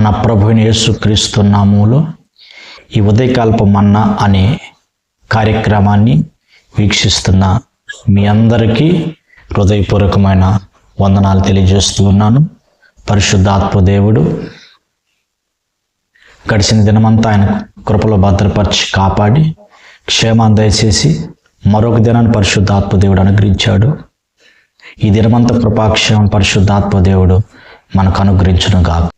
మన ప్రభుని యేసుక్రీస్తు నామములో ఈ ఉదయకాల్ప మన్న అనే కార్యక్రమాన్ని వీక్షిస్తున్న మీ అందరికీ హృదయపూర్వకమైన వందనాలు తెలియజేస్తూ ఉన్నాను. పరిశుద్ధాత్మ దేవుడు గడిచిన దినమంతా ఆయన కృపలో భద్రపరిచి కాపాడి క్షేమాన్ని దయచేసి మరొక దినాన్ని పరిశుద్ధాత్మ దేవుడు అనుగ్రహించాడు. ఈ దినమంతా కృపాక్షేమం పరిశుద్ధాత్మ దేవుడు మనకు అనుగ్రహించడం కాదు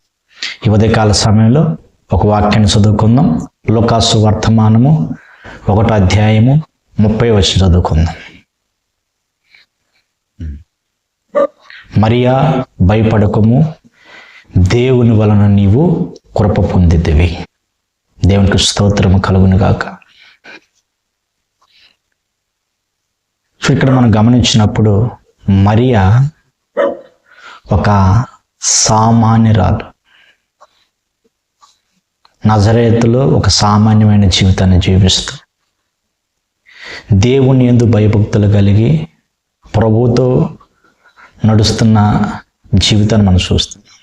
ఈ ఉదయకాల సమయంలో ఒక వాక్యాన్ని చదువుకుందాం. లోకాసు వర్తమానము ఒకటో అధ్యాయము ముప్పై వచ్చి చదువుకుందాం. మరియా భయపడకము. దేవుని వలన నీవు కృప పొందితివి. దేవునికి స్తోత్రము కలుగును గాక సో ఇక్కడ మనం గమనించినప్పుడు మరియా ఒక సామాన్యురాలు. నజరేతులో ఒక సామాన్యమైన జీవితాన్ని జీవిస్తూ. దేవుని ఎందు భయభక్తులు కలిగి ప్రభుతో నడుస్తున్న జీవితాన్ని మనం చూస్తున్నాం.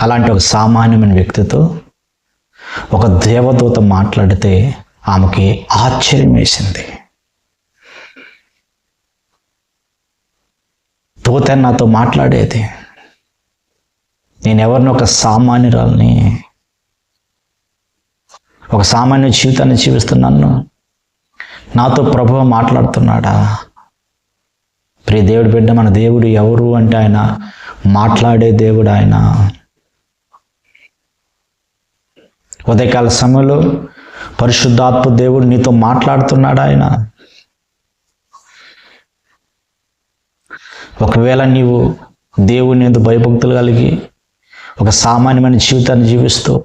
అలాంటి ఒక సామాన్యమైన వ్యక్తితో ఒక దేవదూత మాట్లాడితే ఆమెకి ఆశ్చర్యం వేసింది. దూత నాతో మాట్లాడేది నేను ఎవరిని ఒక సామాన్యురాల్ని ఒక సామాన్య జీవితాన్ని జీవిస్తున్నాను నాతో ప్రభు మాట్లాడుతున్నాడా? ప్రియ దేవుడు బిడ్డ మన దేవుడు ఎవరు అంటే ఆయన మాట్లాడే దేవుడు ఆయన. ఉదయకాల సమయంలో పరిశుద్ధాత్మ దేవుడు నీతో మాట్లాడుతున్నాడు ఆయన? ఒకవేళ నీవు దేవుని ఎందు భయభక్తులు కలిగి ఒక సామాన్యమైన జీవితాన్ని జీవిస్తూ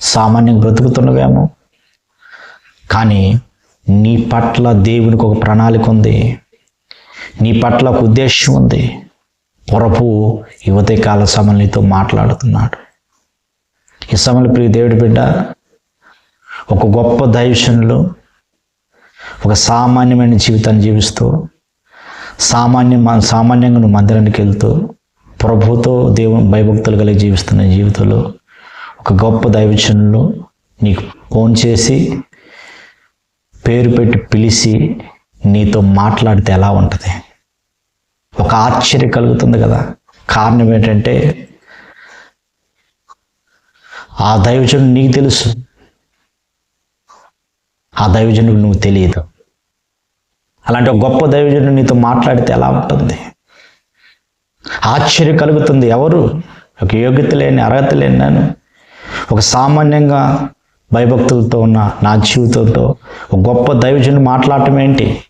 సామాన్యంగా బ్రతుకుతున్నవేమో. కానీ నీ పట్ల దేవునికి ఒక ప్రణాళిక ఉంది. నీ పట్ల ఒక ఉద్దేశం ఉంది. ప్రభు యువతే కాల సమయం మాట్లాడుతున్నాడు. ఈ సమయంలో ప్రియ దేవుడి బిడ్డ ఒక గొప్ప దైవశనులు ఒక సామాన్యమైన జీవితాన్ని జీవిస్తూ సామాన్య సామాన్యంగా నువ్వు మందిరానికి వెళ్తూ ప్రభుతో దేవుని భయభక్తులు కలిగి జీవిస్తున్న జీవితంలో ఒక గొప్ప దైవచనులు నీకు ఫోన్ చేసి పేరు పెట్టి పిలిచి నీతో మాట్లాడితే ఎలా ఉంటుంది? ఒక ఆశ్చర్యం కలుగుతుంది కదా. కారణం ఏంటంటే ఆ దైవజనుడు నీకు తెలుసు. ఆ దైవజనుడు నువ్వు తెలియదు. అలాంటి ఒక గొప్ప దైవజనుడు నీతో మాట్లాడితే ఎలా ఉంటుంది? ఆశ్చర్యం కలుగుతుంది. ఎవరు? ఒక యోగ్యత లేని అర్హత లేని నేను ఒక సామాన్యంగా భయభక్తులతో ఉన్న నా జీవితంతో ఒక గొప్ప దైవజనుడు మాట్లాడటం ఏంటి?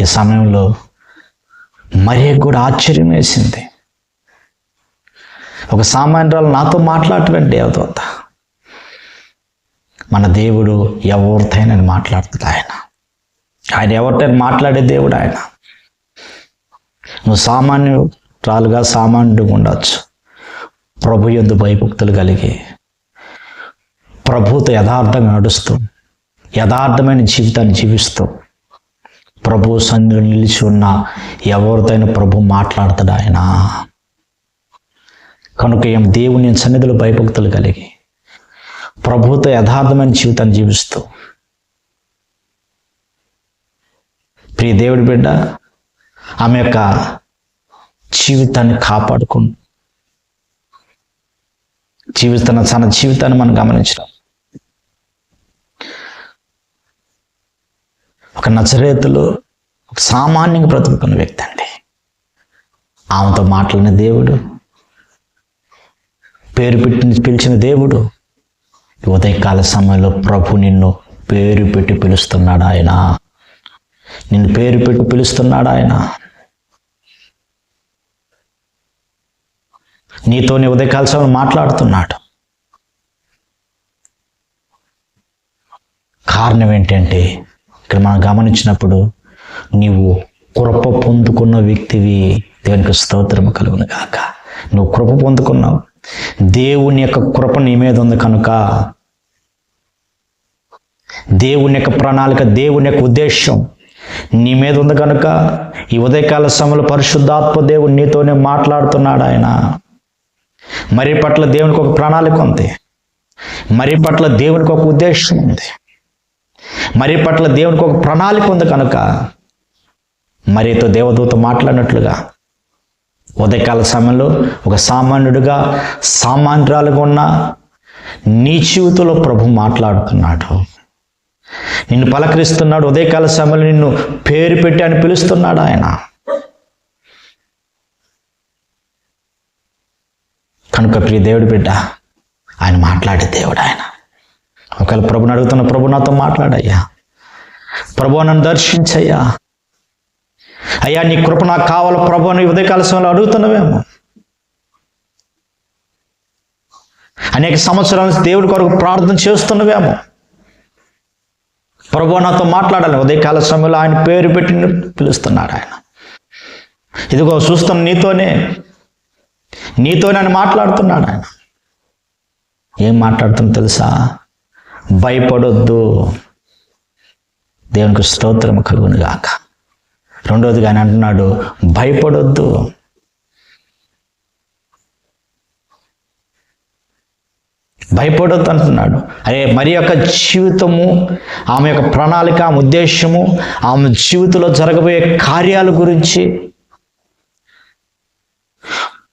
ఈ సమయంలో మరీ కూడా ఆశ్చర్యం వేసింది. ఒక సామాన్యురాలు నాతో మాట్లాడటం దేవదూత. మన దేవుడు ఎవరితోనైనా మాట్లాడుతుంది ఆయన. ఆయన ఎవరితోనైనా మాట్లాడే దేవుడు ఆయన. నువ్వు సామాన్యురాలుగా సామాన్యుడు ఉండొచ్చు. ప్రభు ఎందు భయభక్తులు కలిగి ప్రభుతో యథార్థంగా నడుస్తూ యథార్థమైన జీవితాన్ని జీవిస్తూ ప్రభు సంఘం నిలిచి ఉన్న ఎవరితోనైనా ప్రభు మాట్లాడతాడు ఆయన. కనుక ఏం దేవుని సన్నిధిలో భయభక్తులు కలిగి ప్రభుతో యథార్థమైన జీవితాన్ని జీవిస్తూ ప్రియ దేవుడి బిడ్డ ఆమె యొక్క జీవితాన్ని కాపాడుకుంటూ జీవిస్తున్న తన జీవితాన్ని మనం గమనించడం. ఒక నచరేతులు ఒక సామాన్యంగా బ్రతుకుతున్న వ్యక్తి అండి. ఆమెతో మాట్లాడిన దేవుడు పేరు పెట్టి పిలిచిన దేవుడు ఉదయకాల సమయంలో ప్రభు నిన్ను పేరు పెట్టి పిలుస్తున్నాడు ఆయన. నిన్ను పేరు పెట్టి పిలుస్తున్నాడు ఆయన. నీతో నీ ఉదయకాల సమయం మాట్లాడుతున్నాడు. కారణం ఏంటంటే ఇక్కడ మనం గమనించినప్పుడు నీవు కృప పొందుకున్న వ్యక్తివి. దేవునికి స్తోత్రం కలుగును కాక నువ్వు కృప పొందుకున్నావు. దేవుని యొక్క కృప నీ మీద ఉంది కనుక దేవుని యొక్క ప్రణాళిక దేవుని యొక్క ఉద్దేశం నీ మీద ఉంది కనుక ఈ ఉదయకాల సమయంలో పరిశుద్ధాత్మ దేవుడు నీతోనే మాట్లాడుతున్నాడు ఆయన. మరి పట్ల దేవునికి ఒక ప్రణాళిక ఉంది. మరి పట్ల దేవునికి ఒక ఉద్దేశం ఉంది. మరి పట్ల దేవునికి ఒక ప్రణాళిక ఉంది కనుక మరితో దేవదూత మాట్లాడినట్లుగా ఉదయకాల సమయంలో ఒక సామాన్యుడిగా సామాన్యురాలుగా ఉన్న నీ జీవితంలో ప్రభు మాట్లాడుతున్నాడు. నిన్ను పలకరిస్తున్నాడు. ఉదయకాల సమయంలో నిన్ను పేరు పెట్టి అని పిలుస్తున్నాడు ఆయన. కనుక ప్రియ దేవుడి బిడ్డ ఆయన మాట్లాడే దేవుడు ఆయన. ఒకవేళ ప్రభుని అడుగుతున్న ప్రభు నాతో మాట్లాడయ్యా. ప్రభు నన్ను దర్శించయ్యా. అయ్యా నీ కృప నాకు కావాలి ప్రభు అని ఉదయకాల సమయంలో అడుగుతున్నవేమో. అనేక సంవత్సరాల నుంచి దేవుడి కొరకు ప్రార్థన చేస్తున్నవేమో. ప్రభు నాతో మాట్లాడాలి. ఉదయకాల సమయంలో ఆయన పేరు పెట్టి పిలుస్తున్నాడు ఆయన. ఇదిగో చూస్తున్న నీతోనే నీతో నన్ను మాట్లాడుతున్నాడు ఆయన. ఏం మాట్లాడుతున్నా తెలుసా? భయపడొద్దు. దేవునికి స్తోత్రం కలుగును గాక రెండోదిగా ఆయన అంటున్నాడు భయపడొద్దు. భయపడొద్దు అంటున్నాడు. అరే మరి యొక్క జీవితము ఆమె యొక్క ప్రణాళిక ఆమె ఉద్దేశము ఆమె జీవితంలో జరగబోయే కార్యాల గురించి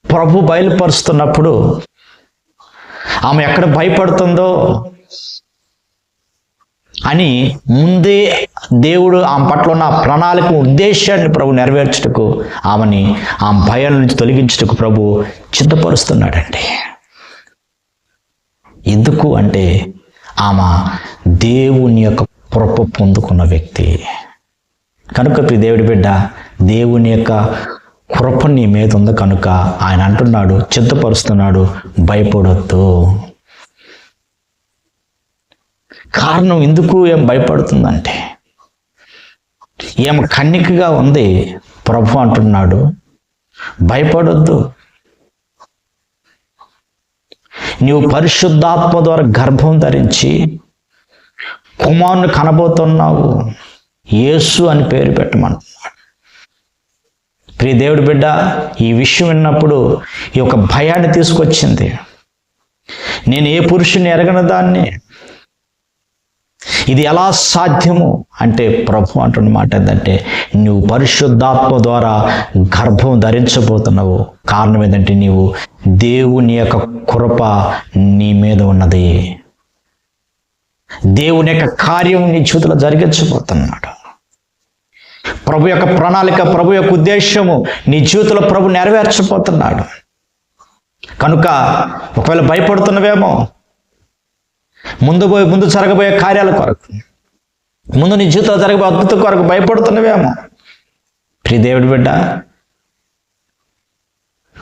ప్రభు బయలుపరుస్తున్నప్పుడు ఆమె ఎక్కడ భయపడుతుందో అని ముందే దేవుడు ఆమె పట్ల ఉన్న ప్రణాళిక ఉద్దేశాన్ని ప్రభు నెరవేర్చుటకు ఆమెని ఆమె భయం నుంచి తొలగించుటకు ప్రభు చిత్తపరుస్తున్నాడండి ఎందుకు అంటే ఆమె దేవుని యొక్క కృప పొందుకున్న వ్యక్తి. కనుక దేవుడి బిడ్డ దేవుని యొక్క కృప నీ మీద ఉంది కనుక ఆయన అంటున్నాడు చిత్తపరుస్తున్నాడు భయపడొద్దు. కారణం ఎందుకు ఏం భయపడుతుందంటే ఏమ కన్నికగా ఉంది ప్రభు అంటున్నాడు భయపడొద్దు. నీవు పరిశుద్ధాత్మ ద్వారా గర్భం ధరించి కుమారుని కనబోతున్నావు యేసు అని పేరు పెట్టమంటున్నాడు. ప్రియ దేవుడి బిడ్డ ఈ విషయం విన్నప్పుడు ఈ యొక్క భయాన్ని తీసుకొచ్చింది. నేను ఏ పురుషుని ఎరగని దాన్ని? ఇది ఎలా సాధ్యము? అంటే ప్రభు అంటున్న మాట ఏంటంటే నువ్వు పరిశుద్ధాత్మ ద్వారా గర్భం ధరించబోతున్నావు. కారణం ఏంటంటే నీవు దేవుని యొక్క కృప నీ మీద ఉన్నది. దేవుని యొక్క కార్యం నీ జీవితంలో జరిగించబోతున్నాడు. ప్రభు యొక్క ప్రణాళిక ప్రభు యొక్క ఉద్దేశము నీ జీవితంలో ప్రభు నెరవేర్చబోతున్నాడు. కనుక ఒకవేళ భయపడుతున్నవేమో ముందు పోయి ముందు జరగబోయే కార్యాల కొరకు ముందు నీ జీవితంలో జరగబోయే అద్భుతం కొరకు భయపడుతున్నవేమో. ప్రియ దేవుడి బిడ్డ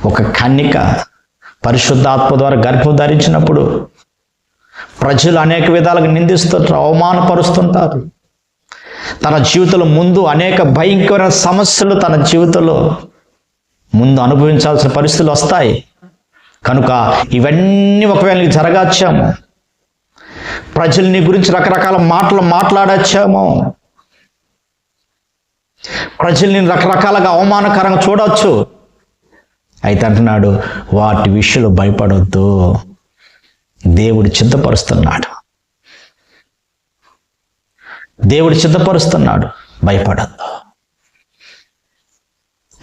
ఒక కన్నిక పరిశుద్ధాత్మ ద్వారా గర్భం ధరించినప్పుడు ప్రజలు అనేక విధాలుగా నిందిస్తుంటారు అవమానపరుస్తుంటారు. తన జీవితంలో ముందు అనేక భయంకరమైన సమస్యలు తన జీవితంలో ముందు అనుభవించాల్సిన పరిస్థితులు వస్తాయి. కనుక ఇవన్నీ ఒకవేళ నీకు జరగచ్చాము ప్రజలు నీ గురించి రకరకాల మాటలు మాట్లాడచ్చాము ప్రజల్ని రకరకాలుగా అవమానకరంగా చూడవచ్చు అయితే అంటున్నాడు వాటి విషయంలో భయపడొద్దు. దేవుడు చింతపరుస్తున్నాడు దేవుడు సిద్ధపరుస్తున్నాడు. భయపడద్దు.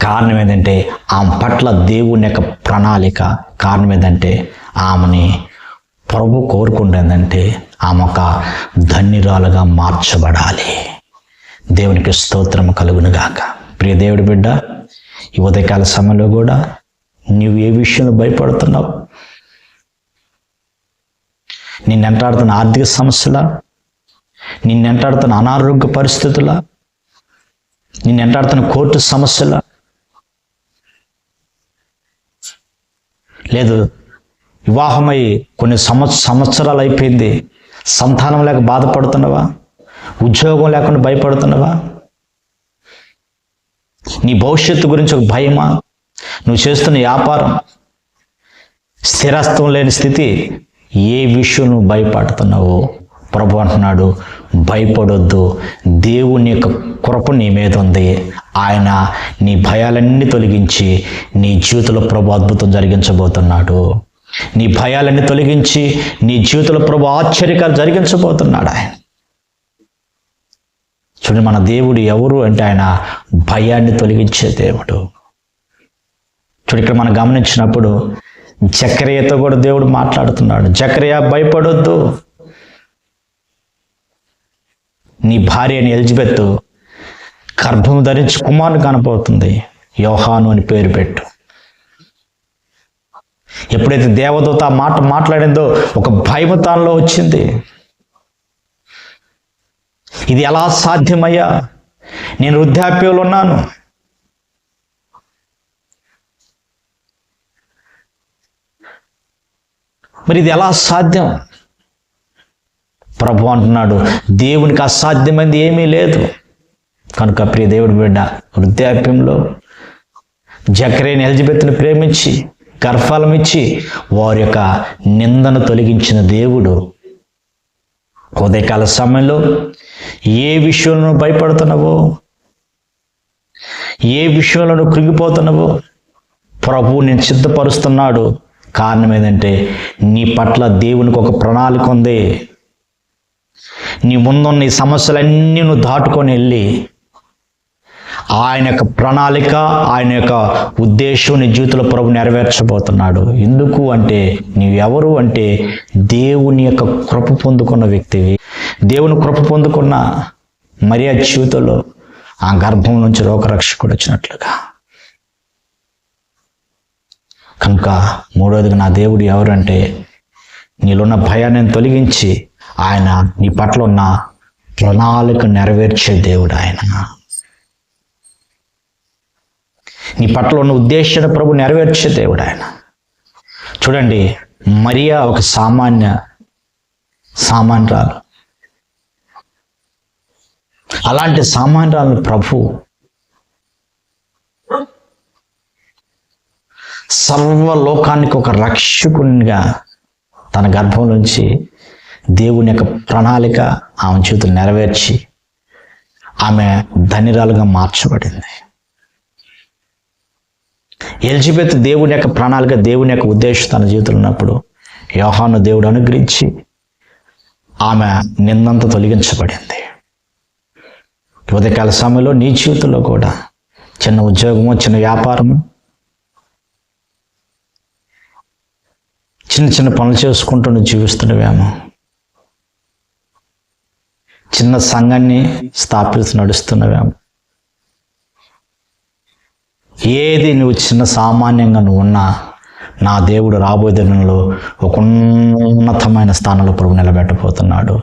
కారణం ఏంటంటే ఆమె పట్ల దేవుని యొక్క ప్రణాళిక కారణం ఏంటంటే ఆమెని ప్రభు కోరుకుంటుందంటే ఆమె ఒక ధన్యురాలుగా మార్చబడాలి. దేవునికి స్తోత్రం కలుగునుగాక. ప్రియ దేవుడి బిడ్డ ఈ ఉదయకాల సమయంలో కూడా నువ్వు ఏ విషయంలో భయపడుతున్నావు? నిన్నెంటాడుతున్న ఆర్థిక సమస్యల నిన్నెంటాడుతున్న అనారోగ్య పరిస్థితుల నిన్నెంటాడుతున్న కోర్టు సమస్యల. లేదు వివాహమై కొన్ని సంవత్స సంవత్సరాలు అయిపోయింది. సంతానం లేక బాధపడుతున్నావా? ఉద్యోగం లేకుండా భయపడుతున్నావా? నీ భవిష్యత్తు గురించి ఒక భయమా? నువ్వు చేస్తున్న వ్యాపారం స్థిరత్వం లేని స్థితి ఏ విషయం నువ్వు భయపడుతున్నావో? ప్రభు అంటున్నాడు భయపడొద్దు. దేవుని యొక్క కృప నీ మీద ఉంది. ఆయన నీ భయాలన్నీ తొలగించి నీ జీవితంలో ప్రభు అద్భుతం జరిగించబోతున్నాడు. నీ భయాలన్నీ తొలగించి నీ జీవితంలో ప్రభు ఆశ్చర్యకాలు జరిగించబోతున్నాడు ఆయన. చూడండి మన దేవుడు ఎవరు అంటే ఆయన భయాన్ని తొలగించే దేవుడు. చూడు ఇక్కడ మనం గమనించినప్పుడు జకరియతో కూడా దేవుడు మాట్లాడుతున్నాడు. జకరియా భయపడొద్దు. నీ భార్య అని ఎలిజబెత్ గర్భం ధరించి కుమారుని కనపడుతుంది యోహాను అని పేరు పెట్టు. ఎప్పుడైతే దేవదూత మాట మాట్లాడిందో ఒక భయమతాల్లో వచ్చింది. ఇది ఎలా సాధ్యమయ్యా? నేను వృద్ధాప్యంలో ఉన్నాను. మరి ఇది ఎలా సాధ్యం? ప్రభు అంటున్నాడు దేవునికి అసాధ్యమైంది ఏమీ లేదు. కనుక ప్రియ దేవుడి బిడ్డ వృద్ధాప్యంలో జక్రేని ఎలిజబెత్ను ప్రేమించి గర్భాలం ఇచ్చి వారి యొక్క నిందను తొలగించిన దేవుడు ఉదయకాల సమయంలో ఏ విషయంలో భయపడుతున్నావో ఏ విషయంలో కృంగిపోతున్నావో ప్రభువు నేను సిద్ధపరుస్తున్నాడు. కారణం ఏంటంటే నీ పట్ల దేవునికి ఒక ప్రణాళిక ఉంది. నీ ముందున్న ఈ సమస్యలన్నీ నువ్వు దాటుకొని వెళ్ళి ఆయన యొక్క ప్రణాళిక ఆయన యొక్క ఉద్దేశం నీ జీవితంలో ప్రభు నెరవేర్చబోతున్నాడు. ఎందుకు అంటే నీవెవరు అంటే దేవుని యొక్క కృప పొందుకున్న వ్యక్తివి. దేవుని కృప పొందుకున్న మరియా జీవితంలో ఆ గర్భం నుంచి రోగరక్షకుడు వచ్చినట్లుగా. కనుక మూడవదిగా నా దేవుడు ఎవరంటే నీలోన్న భయాన్ని తొలగించి ఆయన నీ పట్ల ఉన్న ప్రణాళిక నెరవేర్చే దేవుడు ఆయన. నీ పట్ల ఉన్న ఉద్దేశాన్ని ప్రభు నెరవేర్చే దేవుడు ఆయన. చూడండి మరియా ఒక సామాన్య సామాన్యురాలు అలాంటి సామాన్యురాలను ప్రభు సర్వలోకానికి ఒక రక్షకునిగా తన గర్భం నుంచి దేవుని యొక్క ప్రణాళిక ఆమె చేతులు నెరవేర్చి ఆమె ధనిరాలుగా మార్చబడింది. ఎలిజబెత్ దేవుని యొక్క ప్రణాళిక దేవుని యొక్క ఉద్దేశం తన జీవితంలో ఉన్నప్పుడు యోహాను దేవుడు అనుగ్రహించి ఆమె నిందంత తొలగించబడింది. ఉదయకాల సమయంలో నీ జీవితంలో కూడా చిన్న ఉద్యోగము చిన్న వ్యాపారము చిన్న చిన్న పనులు చేసుకుంటూ నువ్వు జీవిస్తున్నవేమో చిన్న సంఘాన్ని స్థాపిస్తూ నడుస్తున్నవేమో. ఏది నువ్వు చిన్న సామాన్యంగా నువ్వు ఉన్నా నా దేవుడు రాబోయే దినంలో ఒక ఉన్నతమైన స్థానంలో ప్రభు నిలబెట్టబోతున్నాడు.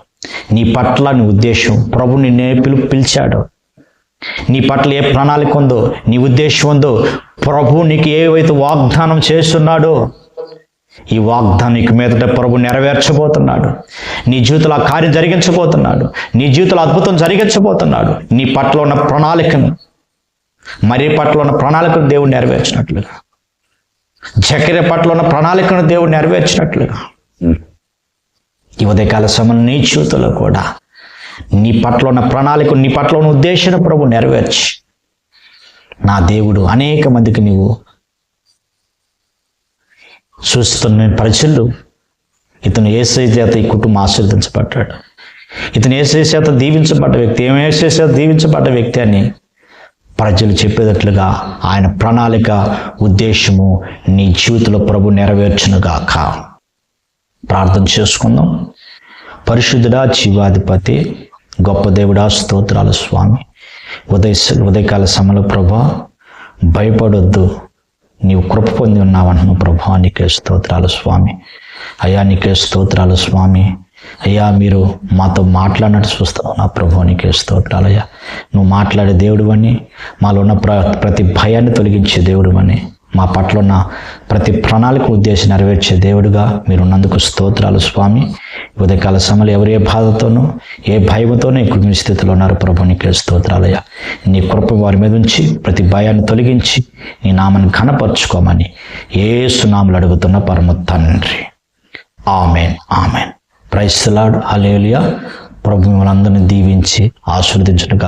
నీ పట్ల నీ ఉద్దేశం ప్రభు నిన్నే పిలు పిలిచాడు. నీ పట్ల ఏ ప్రణాళిక ఉందో నీ ఉద్దేశం ఉందో ప్రభు నీకు ఏవైతే వాగ్దానం చేస్తున్నాడో ఈ వాగ్దానికి మీదట ప్రభు నెరవేర్చబోతున్నాడు. నీ జీవితంలో ఆ కార్యం జరిగించబోతున్నాడు. నీ జీవితంలో అద్భుతం జరిగించబోతున్నాడు. నీ పట్ల ఉన్న ప్రణాళికను మరీ పట్ల ఉన్న ప్రణాళికను దేవుడు నెరవేర్చినట్లుగా. చక్కెర పట్ల ఉన్న ప్రణాళికను దేవుడు నెరవేర్చినట్లుగా. ఈ ఉదయకాల సమయం నీ జీవితంలో కూడా నీ పట్ల ఉన్న ప్రణాళిక నీ పట్ల ఉన్న ఉద్దేశాన్ని ప్రభు నెరవేర్చి. నా దేవుడు అనేక మందికి నీవు చూస్తున్న ప్రజలు ఇతను ఏసై చేత ఈ కుటుంబం ఆశీర్దించబడ్డాడు ఇతను ఏసై చేత దీవించబడ్డ వ్యక్తి ఏం ఏసై చేత దీవించబడ్డ వ్యక్తి అని ప్రజలు చెప్పేటట్లుగా ఆయన ప్రణాళిక ఉద్దేశము నీ జీవితంలో ప్రభు నెరవేర్చునుగాక. ప్రార్థన చేసుకుందాం. పరిశుద్ధుడా జీవాధిపతి గొప్ప దేవుడా స్తోత్రాలు స్వామి. ఉదయ ఉదయకాల సమయంలో ప్రభా భయపడొద్దు. నీవు కృప పొంది ఉన్నావంటున్నావు ప్రభా. నీకే స్తోత్రాలు స్వామి. అయ్యా నీకే స్తోత్రాలు స్వామి. అయ్యా మీరు మాతో మాట్లాడినట్టు చూస్తావు నా ప్రభు. నీకే స్తోత్రాలయ్యా. నువ్వు మాట్లాడే దేవుడు అని మాలో ఉన్న ప్ర ప్రతి భయాన్ని తొలగించే దేవుడు అని. మా పట్ల ఉన్న ప్రతి ప్రణాళిక ఉద్దేశం నెరవేర్చే దేవుడుగా మీరున్నందుకు స్తోత్రాలు స్వామి. ఉదయకాల సమలు ఎవరు ఏ బాధతోనూ ఏ భయంతోనూ కుటుంబ స్థితిలో ఉన్నారు. ప్రభు నీకే స్తోత్రాలయ్యా. నీ కృప వారి మీద ఉంచి ప్రతి భయాన్ని తొలగించి నీ నామని ఘనపరుచుకోమని ఏ సునాములు అడుగుతున్న పరమ తండ్రి. ఆమెన్. ఆమెన్. ప్రైస్లాడ్ అలేలియా ప్రభు మిమ్మల్ని అందరినీ దీవించి ఆశీర్వదించుగా